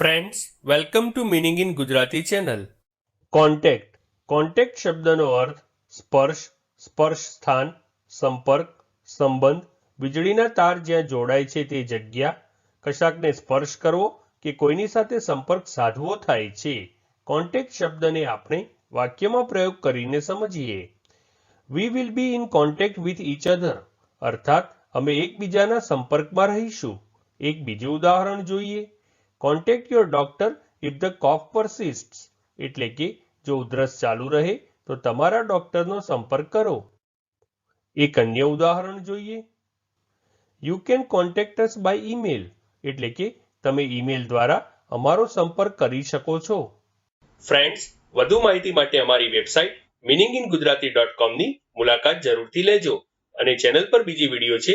Friends welcome to meaning in Gujarati channel contact contact શબ્દનો અર્થ સ્પર્શ સ્પર્શ સ્થાન સંપર્ક, સંબંધ. વીજળીના તાર જ્યાં જોડાય છે તે જગ્યા. કશાકને સ્પર્શ કરવો કે કોઈની સાથે સંપર્ક સાધવો થાય છે. કોન્ટેક્ટ શબ્દને આપણે વાક્યમાં પ્રયોગ કરીને સમજીએ. We will be in contact with each other અર્થાત, અમે એકબીજાના સંપર્કમાં રહીશું. એક બીજું ઉદાહરણ જોઈએ. Contact your doctor if the cough persist એટલે કે જો ઉધરસ ચાલુ રહે, તો તમારા ડોક્ટરનો સંપર્ક કરો. એક અન્ય ઉદાહરણ જોઈએ. You can contact us by email એટલે કે તમે ઈમેલ દ્વારા અમારો સંપર્ક કરી શકો છો. ફ્રેન્ડ્સ વધુ માહિતી માટે અમારી website meaning in Gujarati dot કોમની મુલાકાત જરૂરથી લેજો અને ચેનલ પર બીજી વીડિયો છે